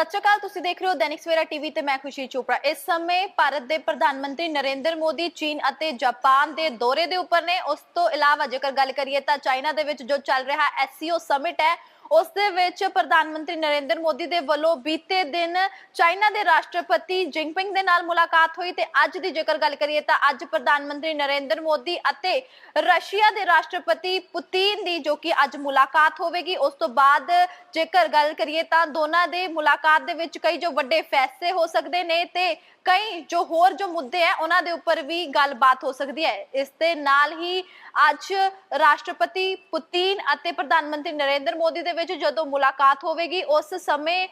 ਸਤਿ ਸ਼੍ਰੀ ਅਕਾਲ, ਤੁਸੀਂ ਦੇਖ ਰਹੇ ਹੋ ਦੈਨਿਕ ਸਵੇਰਾ ਟੀਵੀ ਤੇ ਮੈਂ ਖੁਸ਼ੀ ਚੋਪੜਾ। ਇਸ ਸਮੇਂ ਭਾਰਤ ਦੇ ਪ੍ਰਧਾਨ ਮੰਤਰੀ ਨਰਿੰਦਰ ਮੋਦੀ, ਚੀਨ ਅਤੇ ਜਾਪਾਨ ਦੇ ਦੌਰੇ ਦੇ ਉੱਪਰ ਨੇ। ਉਸ ਤੋਂ ਇਲਾਵਾ ਜੇਕਰ ਗੱਲ ਕਰੀਏ ਤਾਂ ਚਾਈਨਾ ਦੇ ਵਿੱਚ ਜੋ ਚੱਲ ਰਿਹਾ ਐਸਸੀਓ ਸਮਿਟ ਹੈ ਉਸ ਦੇ ਵਿੱਚ ਪ੍ਰਧਾਨ ਮੰਤਰੀ ਨਰਿੰਦਰ ਮੋਦੀ ਦੇ ਵੱਲੋਂ ਬੀਤੇ ਦਿਨ ਚਾਈਨਾ ਦੇ ਰਾਸ਼ਟਰਪਤੀ ਜਿੰਗਪਿੰਗ ਦੇ ਨਾਲ ਮੁਲਾਕਾਤ ਹੋਈ ਤੇ ਅੱਜ ਦੀ ਜੇਕਰ ਗੱਲ ਕਰੀਏ ਤਾਂ ਅੱਜ ਪ੍ਰਧਾਨ ਮੰਤਰੀ ਨਰਿੰਦਰ ਮੋਦੀ ਅਤੇ ਰਸ਼ੀਆ ਦੇ ਰਾਸ਼ਟਰਪਤੀ ਪੁਤਿਨ ਦੀ ਜੋ ਕਿ ਅੱਜ ਮੁਲਾਕਾਤ ਹੋਵੇਗੀ, ਉਸ ਤੋਂ ਬਾਅਦ ਜੇਕਰ ਗੱਲ ਕਰੀਏ ਤਾਂ ਦੋਨਾਂ ਦੇ ਮੁਲਾਕਾਤ ਦੇ ਵਿੱਚ ਕਈ ਜੋ ਵੱਡੇ ਫੈਸਲੇ ਹੋ ਸਕਦੇ ਨੇ ਤੇ ਕਈ ਜੋ ਹੋਰ ਜੋ ਮੁੱਦੇ ਹੈ ਉਹਨਾਂ ਦੇ ਉੱਪਰ ਵੀ ਗੱਲਬਾਤ ਹੋ ਸਕਦੀ ਹੈ ਇਸ ਦੇ ਨਾਲ ਹੀ ਅੱਜ ਰਾਸ਼ਟਰਪਤੀ ਪੁਤਿਨ ਅਤੇ ਪ੍ਰਧਾਨ ਮੰਤਰੀ ਨਰਿੰਦਰ ਮੋਦੀ ਦੇ ਵਿੱਚ ਜਦੋਂ ਮੁਲਾਕਾਤ ਹੋਵੇਗੀ, ਉਸ ਸਮੇਂ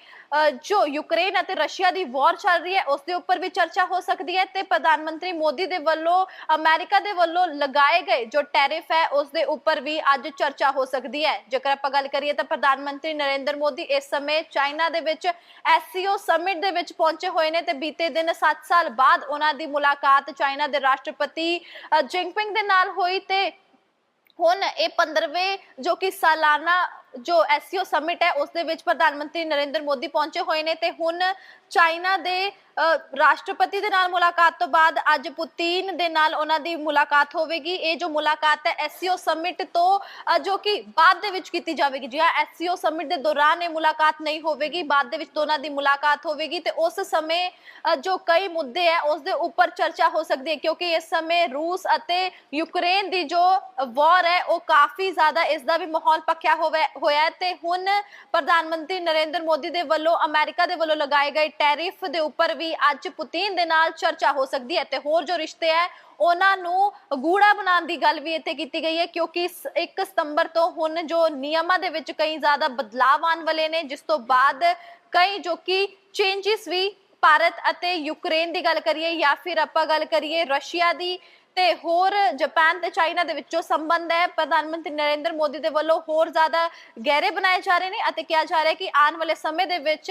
ਜੋ ਯੂਕਰੇਨ ਅਤੇ ਰਸ਼ੀਆ ਦੀ ਵਾਰ ਚੱਲ ਰਹੀ ਹੈ ਉਸ ਦੇ ਉੱਪਰ ਵੀ ਚਰਚਾ ਹੋ ਸਕਦੀ ਹੈ ਤੇ ਪ੍ਰਧਾਨ ਮੰਤਰੀ ਮੋਦੀ ਦੇ ਵੱਲੋਂ, ਅਮਰੀਕਾ ਦੇ ਵੱਲੋਂ ਲਗਾਏ ਗਏ ਜੋ ਟੈਰਿਫ ਹੈ ਉਸ ਦੇ ਉੱਪਰ ਵੀ ਅੱਜ ਚਰਚਾ ਹੋ ਸਕਦੀ ਹੈ ਜੇਕਰ ਆਪਾਂ ਗੱਲ ਕਰੀਏ ਤਾਂ ਪ੍ਰਧਾਨ ਮੰਤਰੀ ਨਰਿੰਦਰ ਮੋਦੀ ਇਸ ਸਮੇਂ ਚਾਈਨਾ ਦੇ ਵਿੱਚ ਐਸਸੀਓ ਸਮਿਟ ਦੇ ਵਿੱਚ ਪਹੁੰਚੇ ਹੋਏ ਨੇ ਤੇ ਬੀਤੇ ਦਿਨ 7 ਸਾਲ ਬਾਅਦ ਉਹਨਾਂ ਦੀ ਮੁਲਾਕਾਤ ਚਾਈਨਾ ਦੇ ਰਾਸ਼ਟਰਪਤੀ ਅ, ਜਿੰਗਪਿੰਗ ਦੇ ਨਾਲ ਹੋਈ ਤੇ ਹੁਣ ਇਹ 15ਵੇਂ ਜੋ ਕਿ ਸਾਲਾਨਾ ਜੋ ਐਸਸੀਓ ਸਮਿਟ ਹੈ ਉਸ ਦੇ ਵਿੱਚ ਪ੍ਰਧਾਨ ਮੰਤਰੀ ਨਰਿੰਦਰ ਮੋਦੀ ਪਹੁੰਚੇ ਹੋਏ ਨੇ ਤੇ ਹੁਣ ਚਾਈਨਾ ਦੇ ਰਾਸ਼ਟਰਪਤੀ ਦੇ ਨਾਲ ਮੁਲਾਕਾਤ ਤੋਂ ਬਾਅਦ ਅੱਜ ਪੁਤਿਨ ਦੇ ਨਾਲ ਉਹਨਾਂ ਦੀ ਮੁਲਾਕਾਤ ਹੋਵੇਗੀ। ਇਹ ਜੋ ਮੁਲਾਕਾਤ ਹੈ, ਐਸਸੀਓ ਸਮਿਟ ਤੋਂ ਜੋ ਕਿ ਬਾਅਦ ਦੇ ਵਿੱਚ ਕੀਤੀ ਜਾਵੇਗੀ। ਜੀ ਹਾਂ, ਐਸਸੀਓ ਸਮਿਟ ਦੇ ਦੌਰਾਨ ਇਹ ਮੁਲਾਕਾਤ ਨਹੀਂ ਹੋਵੇਗੀ। ਬਾਅਦ ਦੇ ਵਿੱਚ ਦੋਨਾਂ ਦੀ ਮੁਲਾਕਾਤ ਹੋਵੇਗੀ ਤੇ ਉਸ ਸਮੇਂ ਜੋ ਕਈ ਮੁੱਦੇ ਹੈ, ਉਸ ਦੇ ਉੱਪਰ ਚਰਚਾ ਹੋ ਸਕਦੀ ਹੈ ਕਿਉਂਕਿ ਇਸ ਸਮੇਂ ਰੂਸ ਅਤੇ ਯੂਕਰੇਨ ਦੀ ਜੋ ਵਾਰ ਹੈ, ਉਹ ਕਾਫੀ ਜ਼ਿਆਦਾ ਇਸ ਦਾ ਵੀ ਮਾਹੌਲ ਪੱਕਿਆ ਹੋਵੇ, ਹੋਇਆ ਤੇ ਹੁਣ ਪ੍ਰਧਾਨ ਮੰਤਰੀ ਨਰਿੰਦਰ ਮੋਦੀ ਦੇ ਵੱਲੋਂ ਅਮਰੀਕਾ ਦੇ ਵੱਲੋਂ ਲਗਾਏ ਗਏ ਟੈਰਿਫ ਦੇ ਉੱਪਰ ਵੀ ਅੱਜ ਪੁਤਿਨ ਦੇ ਨਾਲ ਚਰਚਾ ਹੋ ਸਕਦੀ ਹੈ ਤੇ ਹੋਰ ਜੋ ਰਿਸ਼ਤੇ ਹੈ, ਉਹਨਾਂ ਨੂੰ ਗੂੜਾ ਬਣਾਉਣ ਦੀ ਗੱਲ ਵੀ ਇੱਥੇ ਕੀਤੀ ਗਈ ਹੈ, ਕਿਉਂਕਿ 1 ਸਤੰਬਰ ਤੋਂ ਹੁਣ ਜੋ ਨਿਯਮਾਂ ਦੇ ਵਿੱਚ ਕਈ ਜ਼ਿਆਦਾ ਬਦਲਾਅ ਆਉਣ ਵਾਲੇ ਨੇ, ਜਿਸ ਤੋਂ ਬਾਅਦ ਕਈ ਜੋ ਕਿ ਚੇਂਜਸ ਵੀ ਭਾਰਤ ਅਤੇ ਯੂਕਰੇਨ ਦੀ ਗੱਲ ਕਰੀਏ ਜਾਂ ਫਿਰ ਆਪਾਂ ਗੱਲ ਕਰੀਏ ਰਸ਼ੀਆ ਦੀ ਤੇ ਹੋਰ ਜਾਪਾਨ ਤੇ ਚਾਈਨਾ ਦੇ ਵਿੱਚੋਂ ਸੰਬੰਧ ਹੈ। ਪ੍ਰਧਾਨ ਮੰਤਰੀ ਨਰਿੰਦਰ ਮੋਦੀ ਦੇ ਵੱਲੋਂ ਹੋਰ ਜ਼ਿਆਦਾ ਗਹਿਰੇ ਬਣਾਏ ਜਾ ਰਹੇ ਨੇ ਅਤੇ ਕਿਹਾ ਜਾ ਰਿਹਾ ਹੈ ਕਿ ਆਉਣ ਵਾਲੇ ਸਮੇਂ ਦੇ ਵਿੱਚ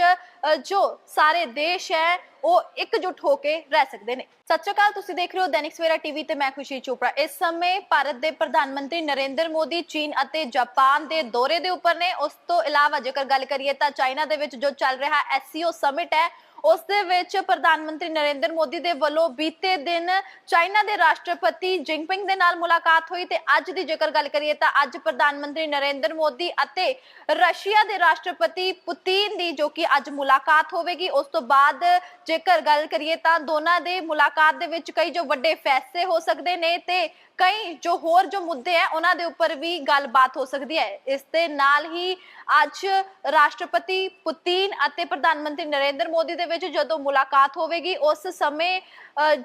ਜੋ ਸਾਰੇ ਦੇਸ਼ ਹੈ, ਉਹ ਇਕਜੁੱਟ ਹੋ ਕੇ ਰਹਿ ਸਕਦੇ ਨੇ। ਸਤਿ ਸ਼੍ਰੀ ਅਕਾਲ, ਤੁਸੀਂ ਦੇਖ ਰਹੇ ਹੋ ਦੈਨਿਕ ਸਵੇਰਾ ਟੀਵੀ ਤੇ ਮੈਂ ਖੁਸ਼ੀ ਚੋਪੜਾ। ਇਸ ਸਮੇਂ ਭਾਰਤ ਦੇ ਪ੍ਰਧਾਨ ਮੰਤਰੀ ਨਰਿੰਦਰ ਮੋਦੀ ਚੀਨ ਅਤੇ ਜਾਪਾਨ ਦੇ ਦੌਰੇ ਦੇ ਉੱਪਰ ਨੇ। ਉਸ ਤੋਂ ਇਲਾਵਾ ਜੇਕਰ ਗੱਲ ਕਰੀਏ ਤਾਂ ਚਾਈਨਾ ਦੇ ਵਿੱਚ ਜੋ ਚੱਲ ਰਿਹਾ ਐਸਸੀਓ ਸਮਿਟ ਹੈ ਉਸ ਦੇ ਵਿੱਚ ਪ੍ਰਧਾਨ ਮੰਤਰੀ ਨਰਿੰਦਰ ਮੋਦੀ ਦੇ ਵੱਲੋਂ ਬੀਤੇ ਦਿਨ ਚਾਈਨਾ ਦੇ ਰਾਸ਼ਟਰਪਤੀ ਜਿੰਗਪਿੰਗ ਦੇ ਨਾਲ ਮੁਲਾਕਾਤ ਹੋਈ ਤੇ ਅੱਜ ਦੀ ਜੇਕਰ ਗੱਲ ਕਰੀਏ ਤਾਂ ਅੱਜ ਪ੍ਰਧਾਨ ਮੰਤਰੀ ਨਰਿੰਦਰ ਮੋਦੀ ਅਤੇ ਰਸ਼ੀਆ ਦੇ ਰਾਸ਼ਟਰਪਤੀ ਪੁਤਿਨ ਦੀ ਜੋ ਕਿ ਅੱਜ ਮੁਲਾਕਾਤ ਹੋਵੇਗੀ, ਉਸ ਤੋਂ ਬਾਅਦ ਜੇਕਰ ਗੱਲ ਕਰੀਏ ਤਾਂ ਦੋਨਾਂ ਦੇ ਮੁਲਾਕਾਤ ਦੇ ਵਿੱਚ ਕਈ ਜੋ ਵੱਡੇ ਫੈਸਲੇ ਹੋ ਸਕਦੇ ਨੇ ਤੇ ਕਈ ਜੋ ਹੋਰ ਜੋ ਮੁੱਦੇ ਹੈ, ਉਹਨਾਂ ਦੇ ਉੱਪਰ ਵੀ ਗੱਲਬਾਤ ਹੋ ਸਕਦੀ ਹੈ। ਇਸ ਦੇ ਨਾਲ ਹੀ ਅੱਜ ਰਾਸ਼ਟਰਪਤੀ ਪੁਤਿਨ ਅਤੇ ਪ੍ਰਧਾਨ ਮੰਤਰੀ ਨਰਿੰਦਰ ਮੋਦੀ ਦੇ ਵਿੱਚ ਜਦੋਂ ਮੁਲਾਕਾਤ ਹੋਵੇਗੀ, ਉਸ ਸਮੇਂ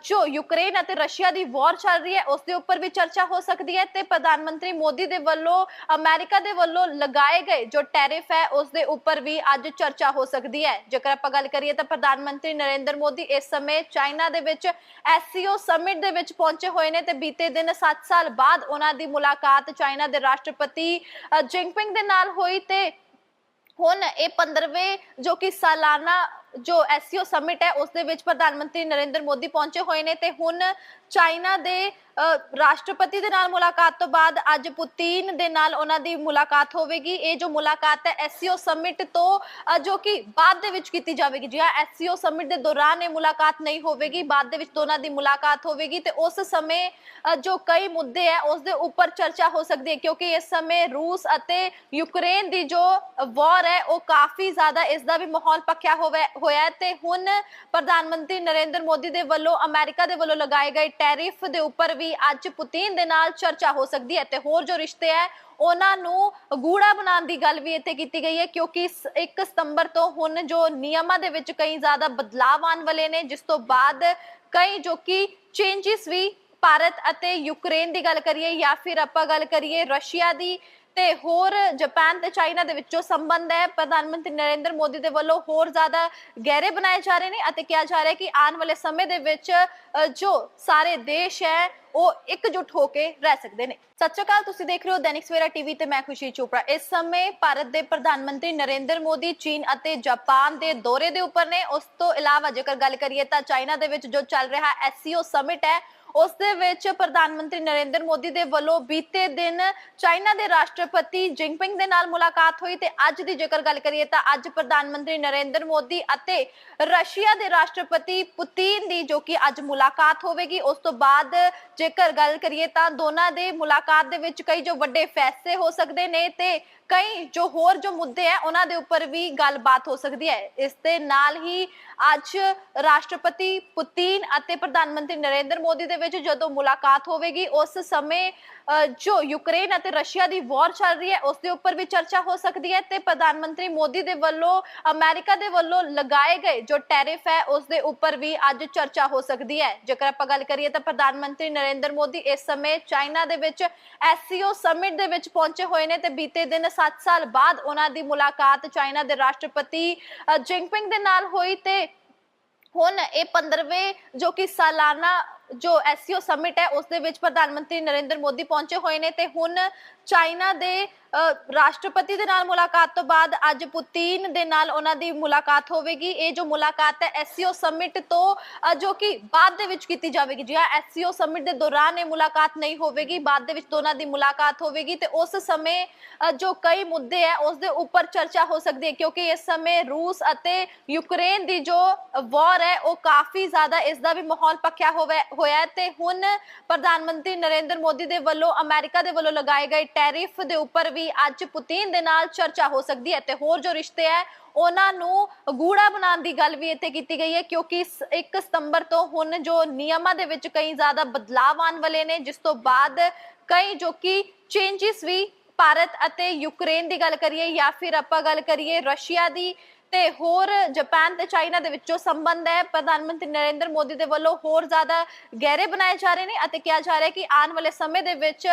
ਜੋ ਯੂਕਰੇਨ ਅਤੇ ਰਸ਼ੀਆ ਦੀ ਵਾਰ ਚੱਲ ਰਹੀ ਹੈ, ਉਸ ਦੇ ਉੱਪਰ ਵੀ ਚਰਚਾ ਹੋ ਸਕਦੀ ਹੈ ਤੇ ਪ੍ਰਧਾਨ ਮੰਤਰੀ ਮੋਦੀ ਦੇ ਵੱਲੋਂ, ਅਮਰੀਕਾ ਦੇ ਵੱਲੋਂ ਲਗਾਏ ਗਏ ਜੋ ਟੈਰਿਫ ਹੈ, ਉਸ ਦੇ ਉੱਪਰ ਵੀ ਅੱਜ ਚਰਚਾ ਹੋ ਸਕਦੀ ਹੈ। ਜੇਕਰ ਆਪਾਂ ਗੱਲ ਕਰੀਏ ਤਾਂ ਪ੍ਰਧਾਨ ਮੰਤਰੀ ਨਰਿੰਦਰ ਮੋਦੀ ਇਸ ਸਮੇਂ ਚਾਈਨਾ ਦੇ ਵਿੱਚ ਐਸਸੀਓ ਸਮਿਟ ਦੇ ਵਿੱਚ ਪਹੁੰਚੇ ਹੋਏ ਨੇ ਤੇ ਬੀਤੇ ਦਿਨ 7 ਸਾਲ ਬਾਅਦ ਉਹਨਾਂ ਦੀ ਮੁਲਾਕਾਤ ਚਾਈਨਾ ਦੇ ਰਾਸ਼ਟਰਪਤੀ ਜਿੰਗਪਿੰਗ ਦੇ ਨਾਲ ਹੋਈ ਤੇ ਹੁਣ ਇਹ 15ਵੇਂ ਜੋ ਕਿ ਸਾਲਾਨਾ ਜੋ ਐਸਸੀਓ ਸਮਿਟ ਹੈ, ਉਸ ਦੇ ਵਿੱਚ ਪ੍ਰਧਾਨ ਮੰਤਰੀ ਨਰਿੰਦਰ ਮੋਦੀ ਪਹੁੰਚੇ ਹੋਏ ਨੇ ਤੇ ਹੁਣ ਚਾਈਨਾ ਦੇ ਰਾਸ਼ਟਰਪਤੀ ਦੇ ਨਾਲ ਮੁਲਾਕਾਤ ਤੋਂ ਬਾਅਦ ਅੱਜ ਪੁਤਿਨ ਦੇ ਨਾਲ ਉਹਨਾਂ ਦੀ ਮੁਲਾਕਾਤ ਹੋਵੇਗੀ। ਇਹ ਜੋ ਮੁਲਾਕਾਤ ਹੈ, ਐਸਸੀਓ ਸਮਿਟ ਤੋਂ ਜੋ ਕਿ ਬਾਅਦ ਦੇ ਵਿੱਚ ਕੀਤੀ ਜਾਵੇਗੀ ਜੀ ਹਾਂ ਐਸਸੀਓ ਸਮਿਟ ਦੇ ਦੌਰਾਨ ਇਹ ਮੁਲਾਕਾਤ ਨਹੀਂ ਹੋਵੇਗੀ, ਬਾਅਦ ਦੇ ਵਿੱਚ ਦੋਨਾਂ ਦੀ ਮੁਲਾਕਾਤ ਹੋਵੇਗੀ ਤੇ ਉਸ ਸਮੇਂ ਜੋ ਕਈ ਮੁੱਦੇ ਹੈ, ਉਸ ਦੇ ਉੱਪਰ ਚਰਚਾ ਹੋ ਸਕਦੀ ਹੈ, ਕਿਉਂਕਿ ਇਸ ਸਮੇਂ ਰੂਸ ਅਤੇ ਯੂਕਰੇਨ ਦੀ ਜੋ ਵਾਰ ਹੈ, ਉਹ ਕਾਫੀ ਜ਼ਿਆਦਾ ਇਸ ਦਾ ਵੀ ਮਾਹੌਲ ਪੱਕਿਆ ਹੋਵੇ- ਹੋਇਆ ਤੇ ਹੁਣ ਪ੍ਰਧਾਨ ਮੰਤਰੀ ਨਰਿੰਦਰ ਮੋਦੀ ਦੇ ਵੱਲੋਂ ਅਮਰੀਕਾ ਦੇ ਵੱਲੋਂ ਲਗਾਏ ਗਏ ਟੈਰਿਫ ਦੇ ਉੱਪਰ ਵੀ ਅੱਜ ਪੁਤਿਨ ਦੇ ਨਾਲ ਚਰਚਾ ਹੋ ਸਕਦੀ ਹੈ ਤੇ ਹੋਰ ਜੋ ਰਿਸ਼ਤੇ ਹੈ, ਉਹਨਾਂ ਨੂੰ ਗੂੜਾ ਬਣਾਉਣ ਦੀ ਗੱਲ ਵੀ ਇੱਥੇ ਕੀਤੀ ਗਈ ਹੈ, ਕਿਉਂਕਿ 1 ਸਤੰਬਰ ਤੋਂ ਹੁਣ ਜੋ ਨਿਯਮਾਂ ਦੇ ਵਿੱਚ ਕਈ ਜ਼ਿਆਦਾ ਬਦਲਾਅ ਆਉਣ ਵਾਲੇ ਨੇ, ਜਿਸ ਤੋਂ ਬਾਅਦ ਕਈ ਜੋ ਕਿ ਚੇਂਜਸ ਵੀ ਭਾਰਤ ਅਤੇ ਯੂਕਰੇਨ ਦੀ ਗੱਲ ਕਰੀਏ ਜਾਂ ਫਿਰ ਆਪਾਂ ਗੱਲ ਕਰੀਏ ਰਸ਼ੀਆ ਦੀ ਤੇ ਹੋਰ ਜਾਪਾਨ ਤੇ ਚਾਈਨਾ ਦੇ ਵਿੱਚ ਸੰਬੰਧ ਹੈ। ਪ੍ਰਧਾਨ ਮੰਤਰੀ ਨਰਿੰਦਰ ਮੋਦੀ ਦੇ ਵੱਲੋਂ ਹੋਰ ਜ਼ਿਆਦਾ ਗਹਿਰੇ ਬਣਾਏ ਜਾ ਰਹੇ ਨੇ ਅਤੇ ਕਿਹਾ ਜਾ ਰਿਹਾ ਹੈ ਕਿ ਆਉਣ ਵਾਲੇ ਸਮੇਂ ਦੇ ਵਿੱਚ ਜੋ ਸਾਰੇ ਦੇਸ਼ ਹੈ, ਉਹ ਇਕਜੁੱਟ ਹੋ ਕੇ ਰਹਿ ਸਕਦੇ ਨੇ। ਸਤਿ ਸ਼੍ਰੀ ਅਕਾਲ, ਤੁਸੀਂ ਦੇਖ ਰਹੇ ਹੋ ਦੈਨਿਕ ਸਵੇਰਾ ਟੀਵੀ ਤੇ ਮੈਂ ਖੁਸ਼ੀ ਚੋਪੜਾ। ਇਸ ਸਮੇਂ ਭਾਰਤ ਦੇ ਪ੍ਰਧਾਨ ਮੰਤਰੀ ਨਰਿੰਦਰ ਮੋਦੀ ਚੀਨ ਅਤੇ ਜਾਪਾਨ ਦੇ ਦੌਰੇ ਦੇ ਉੱਪਰ ਨੇ। ਉਸ ਤੋਂ ਇਲਾਵਾ ਜੇਕਰ ਗੱਲ ਕਰੀਏ ਤਾਂ ਚਾਈਨਾ ਦੇ ਵਿੱਚ ਜੋ ਚੱਲ ਰਿਹਾ ਐਸਸੀਓ ਸਮਿਟ ਹੈ ਉਸ ਦੇ ਵਿੱਚ ਪ੍ਰਧਾਨ ਮੰਤਰੀ ਨਰਿੰਦਰ ਮੋਦੀ ਦੇ ਵੱਲੋਂ ਬੀਤੇ ਦਿਨ ਚਾਈਨਾ ਦੇ ਰਾਸ਼ਟਰਪਤੀ ਜਿੰਗਪਿੰਗ ਦੇ ਨਾਲ ਮੁਲਾਕਾਤ ਹੋਈ ਤੇ ਅੱਜ ਦੀ ਜੇਕਰ ਗੱਲ ਕਰੀਏ ਤਾਂ ਅੱਜ ਪ੍ਰਧਾਨ ਮੰਤਰੀ ਨਰਿੰਦਰ ਮੋਦੀ ਅਤੇ ਰਸ਼ੀਆ ਦੇ ਰਾਸ਼ਟਰਪਤੀ ਪੁਤਿਨ ਦੀ ਜੋ ਕਿ ਅੱਜ ਮੁਲਾਕਾਤ ਹੋਵੇਗੀ, ਉਸ ਤੋਂ ਬਾਅਦ ਜੇਕਰ ਗੱਲ ਕਰੀਏ ਤਾਂ ਦੋਨਾਂ ਦੇ ਮੁਲਾਕਾਤ ਦੇ ਵਿੱਚ ਕਈ ਜੋ ਵੱਡੇ ਫੈਸਲੇ ਹੋ ਸਕਦੇ ਨੇ ਤੇ ਕਈ ਜੋ ਹੋਰ ਜੋ ਮੁੱਦੇ ਹੈ, ਉਹਨਾਂ ਦੇ ਉੱਪਰ ਵੀ ਗੱਲਬਾਤ ਹੋ ਸਕਦੀ ਹੈ। ਇਸ ਦੇ ਨਾਲ ਹੀ ਅੱਜ ਰਾਸ਼ਟਰਪਤੀ ਪੁਤਿਨ ਅਤੇ ਪ੍ਰਧਾਨ ਮੰਤਰੀ ਨਰਿੰਦਰ ਮੋਦੀ ਦੇ ਵਿੱਚ ਜਦੋਂ ਮੁਲਾਕਾਤ ਹੋਵੇਗੀ, ਉਸ ਸਮੇਂ ਜੋ ਯੂਕਰੇਨ ਅਤੇ ਰਸ਼ੀਆ ਦੀ ਵਾਰ ਚੱਲ ਰਹੀ ਹੈ, ਉਸ ਦੇ ਉੱਪਰ ਵੀ ਚਰਚਾ ਹੋ ਸਕਦੀ ਹੈ ਤੇ ਪ੍ਰਧਾਨ ਮੰਤਰੀ ਮੋਦੀ ਦੇ ਵੱਲੋਂ, ਅਮਰੀਕਾ ਦੇ ਵੱਲੋਂ ਲਗਾਏ ਗਏ ਜੋ ਟੈਰਿਫ ਹੈ, ਉਸ ਦੇ ਉੱਪਰ ਵੀ ਅੱਜ ਚਰਚਾ ਹੋ ਸਕਦੀ ਹੈ। ਜੇਕਰ ਆਪਾਂ ਗੱਲ ਕਰੀਏ ਤਾਂ ਪ੍ਰਧਾਨ ਮੰਤਰੀ ਨਰਿੰਦਰ ਮੋਦੀ ਇਸ ਸਮੇਂ ਚਾਈਨਾ ਦੇ ਵਿੱਚ ਐਸਸੀਓ ਸਮਿਟ ਦੇ ਵਿੱਚ ਪਹੁੰਚੇ ਹੋਏ ਨੇ ਤੇ ਬੀਤੇ ਦਿਨ 7 ਸਾਲ ਬਾਅਦ ਉਹਨਾਂ ਦੀ ਮੁਲਾਕਾਤ ਚਾਈਨਾ ਦੇ ਰਾਸ਼ਟਰਪਤੀ ਅ, ਜਿੰਗਪਿੰਗ ਦੇ ਨਾਲ ਹੋਈ ਤੇ ਹੁਣ ਇਹ 15ਵੇਂ ਜੋ ਕਿ ਸਾਲਾਨਾ ਜੋ ਐਸਸੀਓ ਸਮਿਟ ਹੈ ਉਸ ਦੇ ਵਿੱਚ ਪ੍ਰਧਾਨ ਮੰਤਰੀ ਨਰਿੰਦਰ ਮੋਦੀ ਪਹੁੰਚੇ ਹੋਏ ਨੇ ਤੇ ਹੁਣ ਚਾਈਨਾ ਦੇ ਰਾਸ਼ਟਰਪਤੀ ਦੇ ਨਾਲ ਮੁਲਾਕਾਤ ਤੋਂ ਬਾਅਦ ਅੱਜ ਪੁਤਿਨ ਦੇ ਨਾਲ ਉਹਨਾਂ ਦੀ ਮੁਲਾਕਾਤ ਹੋਵੇਗੀ। ਇਹ ਜੋ ਮੁਲਾਕਾਤ ਹੈ, ਐਸਸੀਓ ਸਮਿਟ ਤੋਂ ਜੋ ਕਿ ਬਾਅਦ ਦੇ ਵਿੱਚ ਕੀਤੀ ਜਾਵੇਗੀ। ਜੀ ਹਾਂ, ਐਸਸੀਓ ਸਮਿਟ ਦੇ ਦੌਰਾਨ ਇਹ ਮੁਲਾਕਾਤ ਨਹੀਂ ਹੋਵੇਗੀ। ਬਾਅਦ ਦੇ ਵਿੱਚ ਦੋਨਾਂ ਦੀ ਮੁਲਾਕਾਤ ਹੋਵੇਗੀ ਤੇ ਉਸ ਸਮੇਂ ਜੋ ਕਈ ਮੁੱਦੇ ਹੈ, ਉਸ ਦੇ ਉੱਪਰ ਚਰਚਾ ਹੋ ਸਕਦੀ ਹੈ ਕਿਉਂਕਿ ਇਸ ਸਮੇਂ ਰੂਸ ਅਤੇ ਯੂਕਰੇਨ ਦੀ ਜੋ ਵਾਰ ਹੈ, ਉਹ ਕਾਫੀ ਜ਼ਿਆਦਾ ਇਸ ਦਾ ਵੀ ਮਾਹੌਲ ਪੱਕਿਆ ਹੋਵੇ- ਹੋਇਆ ਹੈ ਤੇ ਹੁਣ ਪ੍ਰਧਾਨ ਮੰਤਰੀ ਨਰਿੰਦਰ ਮੋਦੀ ਦੇ ਵੱਲੋਂ, ਅਮਰੀਕਾ ਦੇ ਵੱਲੋਂ ਲਗਾਏ ਗਏ ਟੈਰਿਫ ਦੇ ਉੱਪਰ ਵੀ ਅੱਜ ਪੁਤਿਨ ਦੇ ਨਾਲ ਚਰਚਾ ਹੋ ਸਕਦੀ ਹੈ ਤੇ ਹੋਰ ਜੋ ਰਿਸ਼ਤੇ ਹੈ, ਉਹਨਾਂ ਨੂੰ ਗੂੜਾ ਬਣਾਉਣ ਦੀ ਗੱਲ ਵੀ ਇੱਥੇ ਕੀਤੀ ਗਈ ਹੈ, ਕਿਉਂਕਿ 1 ਸਤੰਬਰ ਤੋਂ ਹੁਣ ਜੋ ਨਿਯਮਾਂ ਦੇ ਵਿੱਚ ਕਈ ਜ਼ਿਆਦਾ ਬਦਲਾਅ ਆਉਣ ਵਾਲੇ ਨੇ, ਜਿਸ ਤੋਂ ਬਾਅਦ ਕਈ ਜੋ ਕਿ ਚੇਂਜਸ ਵੀ ਭਾਰਤ ਅਤੇ ਯੂਕਰੇਨ ਦੀ ਗੱਲ ਕਰੀਏ ਜਾਂ ਫਿਰ ਆਪਾਂ ਗੱਲ ਕਰੀਏ ਰਸ਼ੀਆ ਦੀ ਤੇ ਹੋਰ ਜਾਪਾਨ ਤੇ ਚਾਈਨਾ ਦੇ ਵਿੱਚ ਸੰਬੰਧ ਹੈ। ਪ੍ਰਧਾਨ ਮੰਤਰੀ ਨਰਿੰਦਰ ਮੋਦੀ ਦੇ ਵੱਲੋਂ ਹੋਰ ਜ਼ਿਆਦਾ ਗਹਿਰੇ ਬਣਾਏ ਜਾ ਰਹੇ ਨੇ ਅਤੇ ਕਿਹਾ ਜਾ ਰਿਹਾ ਹੈ ਕਿ ਆਉਣ ਵਾਲੇ ਸਮੇਂ ਦੇ ਵਿੱਚ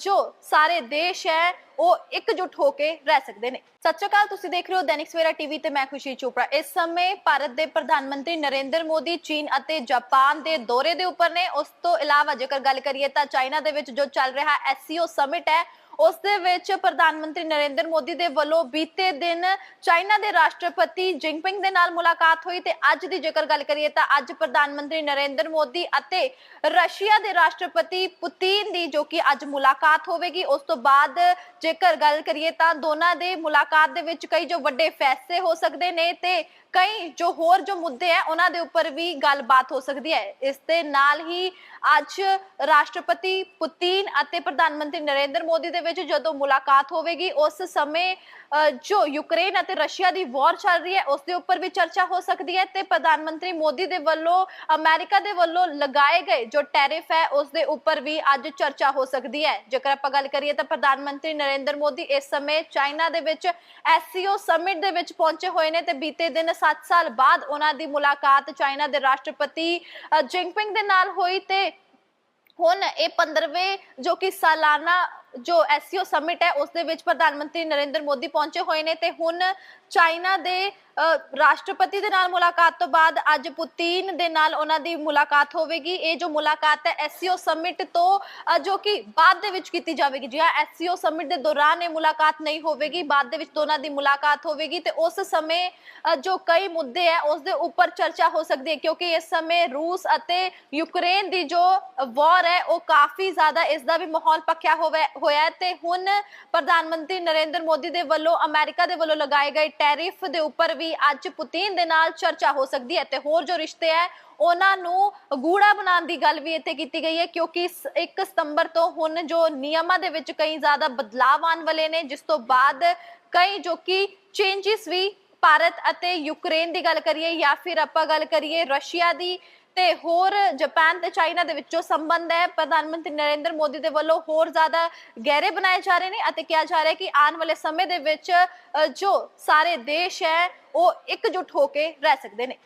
ਜੋ ਸਾਰੇ ਦੇਸ਼ ਹੈ, ਉਹ ਇਕਜੁੱਟ ਹੋ ਕੇ ਰਹਿ ਸਕਦੇ ਨੇ। ਸਤਿ ਸ਼੍ਰੀ ਅਕਾਲ, ਤੁਸੀਂ ਦੇਖ ਰਹੇ ਹੋ ਦੈਨਿਕ ਸਵੇਰਾ ਟੀਵੀ ਤੇ ਮੈਂ ਖੁਸ਼ੀ ਚੋਪੜਾ। ਇਸ ਸਮੇਂ ਭਾਰਤ ਦੇ ਪ੍ਰਧਾਨ ਮੰਤਰੀ ਨਰਿੰਦਰ ਮੋਦੀ ਚੀਨ ਅਤੇ ਜਾਪਾਨ ਦੇ ਦੌਰੇ ਦੇ ਉੱਪਰ ਨੇ। ਉਸ ਤੋਂ ਇਲਾਵਾ ਜੇਕਰ ਗੱਲ ਕਰੀਏ ਤਾਂ ਚਾਈਨਾ ਦੇ ਵਿੱਚ ਜੋ ਚੱਲ ਰਿਹਾ ਐਸਸੀਓ ਸਮਿਟ ਹੈ ਉਸ ਦੇ ਵਿੱਚ ਪ੍ਰਧਾਨ ਮੰਤਰੀ ਨਰਿੰਦਰ ਮੋਦੀ ਦੇ ਵੱਲੋਂ ਬੀਤੇ ਦਿਨ ਚਾਈਨਾ ਦੇ ਰਾਸ਼ਟਰਪਤੀ ਜਿੰਗਪਿੰਗ ਦੇ ਨਾਲ ਮੁਲਾਕਾਤ ਹੋਈ ਤੇ ਅੱਜ ਦੀ ਜੇਕਰ ਗੱਲ ਕਰੀਏ ਤਾਂ ਅੱਜ ਪ੍ਰਧਾਨ ਮੰਤਰੀ ਨਰਿੰਦਰ ਮੋਦੀ ਅਤੇ ਰਸ਼ੀਆ ਦੇ ਰਾਸ਼ਟਰਪਤੀ ਪੁਤਿਨ ਦੀ ਜੋ ਕਿ ਅੱਜ ਮੁਲਾਕਾਤ ਹੋਵੇਗੀ, ਉਸ ਤੋਂ ਬਾਅਦ ਜੇਕਰ ਗੱਲ ਕਰੀਏ ਤਾਂ ਦੋਨਾਂ ਦੇ ਮੁਲਾਕਾਤ ਦੇ ਵਿੱਚ ਕਈ ਜੋ ਵੱਡੇ ਫੈਸਲੇ ਹੋ ਸਕਦੇ ਨੇ ਤੇ ਕਈ ਜੋ ਹੋਰ ਜੋ ਮੁੱਦੇ ਹੈ, ਉਹਨਾਂ ਦੇ ਉੱਪਰ ਵੀ ਗੱਲਬਾਤ ਹੋ ਸਕਦੀ ਹੈ। ਇਸ ਦੇ ਨਾਲ ਹੀ ਅੱਜ ਰਾਸ਼ਟਰਪਤੀ ਪੁਤਿਨ ਅਤੇ ਪ੍ਰਧਾਨ ਮੰਤਰੀ ਨਰਿੰਦਰ ਮੋਦੀ ਦੇ ਵਿੱਚ ਜਦੋਂ ਮੁਲਾਕਾਤ ਹੋਵੇਗੀ ਉਸ ਸਮੇਂ ਜੋ ਯੂਕਰੇਨ ਅਤੇ ਰਸ਼ੀਆ ਦੀ ਵਾਰ ਚੱਲ ਰਹੀ ਹੈ ਉਸ ਦੇ ਉੱਪਰ ਵੀ ਚਰਚਾ ਹੋ ਸਕਦੀ ਹੈ ਤੇ ਪ੍ਰਧਾਨ ਮੰਤਰੀ ਮੋਦੀ ਦੇ ਵੱਲੋਂ ਅਮਰੀਕਾ ਦੇ ਵੱਲੋਂ ਲਗਾਏ ਗਏ ਜੋ ਟੈਰਿਫ ਹੈ ਉਸ ਦੇ ਉੱਪਰ ਵੀ ਅੱਜ ਚਰਚਾ ਹੋ ਸਕਦੀ ਹੈ। ਜੇਕਰ ਆਪਾਂ ਗੱਲ ਕਰੀਏ ਤਾਂ ਪ੍ਰਧਾਨ ਮੰਤਰੀ ਨਰਿੰਦਰ ਮੋਦੀ ਇਸ ਸਮੇਂ ਚਾਈਨਾ ਦੇ ਵਿੱਚ ਐਸਸੀਓ ਸਮਿਟ ਦੇ ਵਿੱਚ ਪਹੁੰਚੇ ਹੋਏ ਨੇ ਤੇ ਬੀਤੇ ਦਿਨ 7 ਸਾਲ ਬਾਅਦ ਉਹਨਾਂ ਦੀ ਮੁਲਾਕਾਤ ਚਾਈਨਾ ਦੇ ਰਾਸ਼ਟਰਪਤੀ ਅ, ਜਿੰਗਪਿੰਗ ਦੇ ਨਾਲ ਹੋਈ ਤੇ ਹੁਣ ਇਹ 15ਵੇਂ ਜੋ ਕਿ ਸਾਲਾਨਾ ਜੋ ਐਸਸੀਓ ਸਮਿਟ ਹੈ, ਉਸ ਦੇ ਵਿੱਚ ਪ੍ਰਧਾਨ ਮੰਤਰੀ ਨਰਿੰਦਰ ਮੋਦੀ ਪਹੁੰਚੇ ਹੋਏ ਨੇ ਤੇ ਹੁਣ ਚਾਈਨਾ ਦੇ ਰਾਸ਼ਟਰਪਤੀ ਦੇ ਨਾਲ ਮੁਲਾਕਾਤ ਤੋਂ ਬਾਅਦ ਅੱਜ ਪੁਤਿਨ ਦੇ ਨਾਲ ਉਹਨਾਂ ਦੀ ਮੁਲਾਕਾਤ ਹੋਵੇਗੀ। ਇਹ ਜੋ ਮੁਲਾਕਾਤ ਹੈ, ਐਸਸੀਓ ਸਮਿਟ ਤੋਂ ਜੋ ਕਿ ਬਾਅਦ ਦੇ ਵਿੱਚ ਕੀਤੀ ਜਾਵੇਗੀ ਜੀ ਹਾਂ ਐਸਸੀਓ ਸਮਿਟ ਦੇ ਦੌਰਾਨ ਇਹ ਮੁਲਾਕਾਤ ਨਹੀਂ ਹੋਵੇਗੀ, ਬਾਅਦ ਦੇ ਵਿੱਚ ਦੋਨਾਂ ਦੀ ਮੁਲਾਕਾਤ ਹੋਵੇਗੀ ਤੇ ਉਸ ਸਮੇਂ ਜੋ ਕਈ ਮੁੱਦੇ ਹੈ, ਉਸ ਦੇ ਉੱਪਰ ਚਰਚਾ ਹੋ ਸਕਦੀ ਹੈ, ਕਿਉਂਕਿ ਇਸ ਸਮੇਂ ਰੂਸ ਅਤੇ ਯੂਕਰੇਨ ਦੀ ਜੋ ਵਾਰ ਹੈ, ਉਹ ਕਾਫੀ ਜ਼ਿਆਦਾ ਇਸ ਦਾ ਵੀ ਮਾਹੌਲ ਪੱਕਿਆ ਹੋਵੇ- ਹੋਇਆ ਤੇ ਹੁਣ ਪ੍ਰਧਾਨ ਮੰਤਰੀ ਨਰਿੰਦਰ ਮੋਦੀ ਦੇ ਵੱਲੋਂ, ਅਮਰੀਕਾ ਦੇ ਵੱਲੋਂ ਲਗਾਏ ਗਏ ਟੈਰਿਫ ਦੇ ਉੱਪਰ ਵੀ ਅੱਜ ਪੁਤਿਨ ਦੇ ਨਾਲ ਚਰਚਾ ਹੋ ਸਕਦੀ ਹੈ ਤੇ ਹੋਰ ਜੋ ਰਿਸ਼ਤੇ ਹੈ, ਉਹਨਾਂ ਨੂੰ ਗੂੜਾ ਬਣਾਉਣ ਦੀ ਗੱਲ ਵੀ ਇੱਥੇ ਕੀਤੀ ਗਈ ਹੈ, ਕਿਉਂਕਿ 1 ਸਤੰਬਰ ਤੋਂ ਹੁਣ ਜੋ ਨਿਯਮਾਂ ਦੇ ਵਿੱਚ ਕਈ ਜ਼ਿਆਦਾ ਬਦਲਾਅ ਆਉਣ ਵਾਲੇ ਨੇ, ਜਿਸ ਤੋਂ ਬਾਅਦ ਕਈ ਜੋ ਕਿ ਚੇਂਜਸ ਵੀ ਭਾਰਤ ਅਤੇ ਯੂਕਰੇਨ ਦੀ ਗੱਲ ਕਰੀਏ ਜਾਂ ਫਿਰ ਆਪਾਂ ਗੱਲ ਕਰੀਏ ਰਸ਼ੀਆ ਦੀ ਤੇ ਹੋਰ ਜਾਪਾਨ ਤੇ ਚਾਈਨਾ ਦੇ ਵਿੱਚੋਂ ਸੰਬੰਧ ਹੈ। ਪ੍ਰਧਾਨ ਮੰਤਰੀ ਨਰਿੰਦਰ ਮੋਦੀ ਦੇ ਵੱਲੋਂ ਹੋਰ ਜ਼ਿਆਦਾ ਗਹਿਰੇ ਬਣਾਏ ਜਾ ਰਹੇ ਨੇ ਅਤੇ ਕਿਹਾ ਜਾ ਰਿਹਾ ਹੈ ਕਿ ਆਉਣ ਵਾਲੇ ਸਮੇਂ ਦੇ ਵਿੱਚ ਜੋ ਸਾਰੇ ਦੇਸ਼ ਹੈ, ਉਹ ਇਕਜੁੱਟ ਹੋ ਕੇ ਰਹਿ ਸਕਦੇ ਨੇ।